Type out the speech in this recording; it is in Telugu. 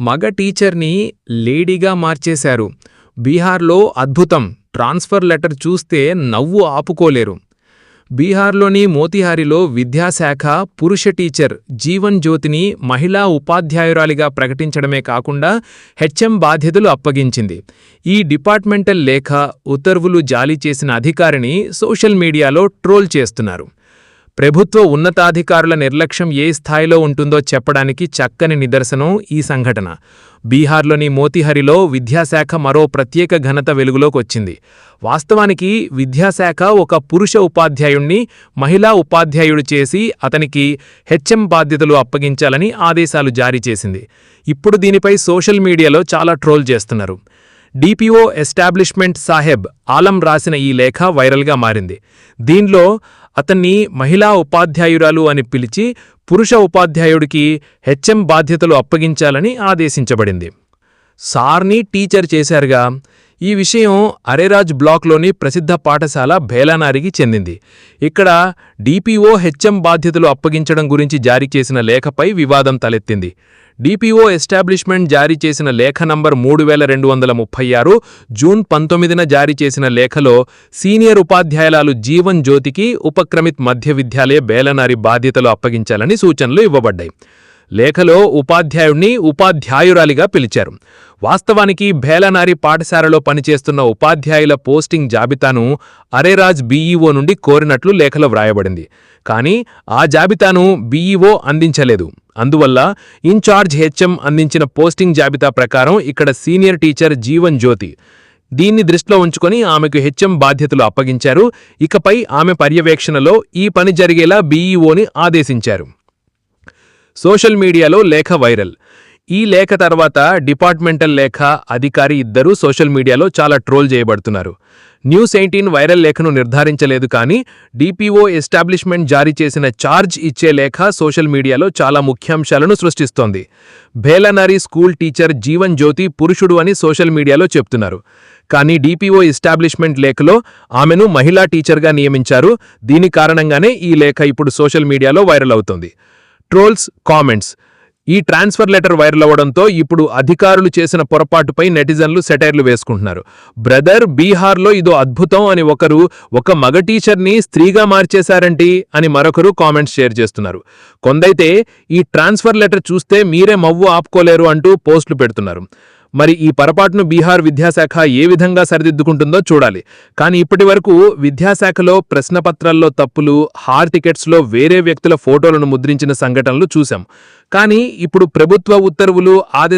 మగ టీచర్ని లేడీగా మార్చేశారు. బీహార్లో అద్భుతం. ట్రాన్స్ఫర్ లెటర్ చూస్తే నవ్వు ఆపుకోలేరు. బీహార్లోని మోతిహారిలో విద్యాశాఖ పురుష టీచర్ జీవన్ జ్యోతిని మహిళా ఉపాధ్యాయురాలిగా ప్రకటించడమే కాకుండా హెచ్ఎం బాధ్యతలు అప్పగించింది. ఈ డిపార్ట్మెంటల్ లేఖ ఉత్తర్వులు జారీ చేసిన అధికారిని సోషల్ మీడియాలో ట్రోల్ చేస్తున్నారు. ప్రభుత్వ ఉన్నతాధికారుల నిర్లక్ష్యం ఏ స్థాయిలో ఉంటుందో చెప్పడానికి చక్కని నిదర్శనం ఈ సంఘటన. బీహార్లోని మోతిహరిలో విద్యాశాఖ మరో ప్రత్యేక ఘనత వెలుగులోకి వచ్చింది. వాస్తవానికి విద్యాశాఖ ఒక పురుష ఉపాధ్యాయుణ్ణి మహిళా ఉపాధ్యాయుడు చేసి అతనికి హెచ్ఎం బాధ్యతలు అప్పగించాలని ఆదేశాలు జారీ చేసింది. ఇప్పుడు దీనిపై సోషల్ మీడియాలో చాలా ట్రోల్ చేస్తున్నారు. డిపిఓ ఎస్టాబ్లిష్మెంట్ సాహెబ్ ఆలం రాసిన ఈ లేఖ వైరల్గా మారింది. దీనిలో అతన్ని మహిళా ఉపాధ్యాయురాలు అని పిలిచి పురుష ఉపాధ్యాయుడికి హెచ్ఎం బాధ్యతలు అప్పగించాలని ఆదేశించబడింది. సార్ని టీచర్ చేశారుగా. ఈ విషయం అరేరాజ్ బ్లాక్లోని ప్రసిద్ధ పాఠశాల భేలానారికి చెందింది. ఇక్కడ డిపిఓ హెచ్ఎం బాధ్యతలు అప్పగించడం గురించి జారీ చేసిన లేఖపై వివాదం తలెత్తింది. డిపిఓ ఎస్టాబ్లిష్మెంట్ జారీ చేసిన లేఖ నంబర్ మూడు వేల రెండు వందల ముప్పై ఆరు జూన్ పంతొమ్మిదిన జారీ చేసిన లేఖలో సీనియర్ ఉపాధ్యాయులాలు జీవన్ జ్యోతికి ఉపక్రమిత్ మధ్య విద్యాలయ బేలనారి బాధ్యతలు అప్పగించాలని సూచనలు ఇవ్వబడ్డాయి. లేఖలో ఉపాధ్యాయుణ్ణి ఉపాధ్యాయురాలిగా పిలిచారు. వాస్తవానికి భేలనారి పాఠశాలలో పనిచేస్తున్న ఉపాధ్యాయుల పోస్టింగ్ జాబితాను అరేరాజ్ బీఈఓ నుండి కోరినట్లు లేఖలో వ్రాయబడింది. కానీ ఆ జాబితాను బీఈఓ అందించలేదు. అందువల్ల ఇన్ఛార్జ్ హెచ్ఎం అందించిన పోస్టింగ్ జాబితా ప్రకారం ఇక్కడ సీనియర్ టీచర్ జీవన్ జ్యోతి. దీన్ని దృష్టిలో ఉంచుకొని ఆమెకు హెచ్ఎం బాధ్యతలు అప్పగించారు. ఇకపై ఆమె పర్యవేక్షణలో ఈ పని జరిగేలా బీఈఓని ఆదేశించారు. సోషల్ మీడియాలో లేఖ వైరల్. ఈ లేఖ తర్వాత డిపార్ట్మెంటల్ లేఖ అధికారి ఇద్దరూ సోషల్ మీడియాలో చాలా ట్రోల్ చేయబడుతున్నారు. న్యూస్ ఎయిటీన్ వైరల్ లేఖను నిర్ధారించలేదు కానీ డిపిఓ ఎస్టాబ్లిష్మెంట్ జారీ చేసిన ఛార్జ్ ఇచ్చే లేఖ సోషల్ మీడియాలో చాలా ముఖ్యాంశాలను సృష్టిస్తోంది. భేలనారి స్కూల్ టీచర్ జీవన్ జ్యోతి పురుషుడు అని సోషల్ మీడియాలో చెప్తున్నారు. కానీ డిపిఓ ఎస్టాబ్లిష్మెంట్ లేఖలో ఆమెను మహిళా టీచర్గా నియమించారు. దీని కారణంగానే ఈ లేఖ ఇప్పుడు సోషల్ మీడియాలో వైరల్ అవుతోంది. Trolls comments. ఈ ట్రాన్స్ఫర్ లెటర్ వైరల్ అవ్వడంతో ఇప్పుడు అధికారులు చేసిన పొరపాటుపై నెటిజన్లు సెటైర్లు వేసుకుంటున్నారు. బ్రదర్ బీహార్లో ఇదో అద్భుతం అని ఒకరు ఒక మగ టీచర్ని స్త్రీగా మార్చేశారంటి అని మరొకరు కామెంట్స్ షేర్ చేస్తున్నారు. కొందైతే ఈ ట్రాన్స్ఫర్ లెటర్ చూస్తే మీరే మవ్వు ఆపుకోలేరు అంటూ పోస్టులు పెడుతున్నారు. మరి ఈ పొరపాటును బీహార్ విద్యాశాఖ ఏ విధంగా సరిదిద్దుకుంటుందో చూడాలి. కానీ ఇప్పటి వరకు విద్యాశాఖలో ప్రశ్నపత్రాల్లో తప్పులు హార్ టికెట్స్లో వేరే వ్యక్తుల ఫోటోలను ముద్రించిన సంఘటనలు చూశాం. కానీ ఇప్పుడు ప్రభుత్వ ఉత్తర్వులు ఆదేశ